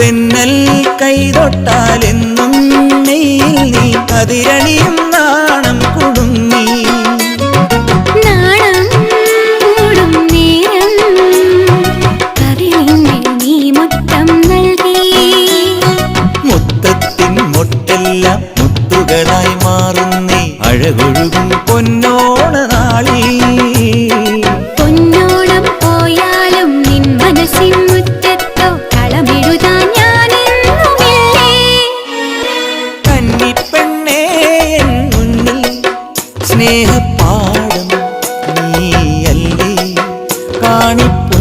തെന്നൽ കൈതൊട്ടാലെന്നും നെയ്യിൽ നീ അതിരണിയും നാണം കുടുങ്ങി. മുത്തത്തിൻ മൊട്ടെല്ലാം മുത്തുകളായി മാറുന്നേ. അഴകൊഴുകും പൊന്നോണ സ്നേഹപ്പാടം നീയല്ലേ? കാണിപ്പോ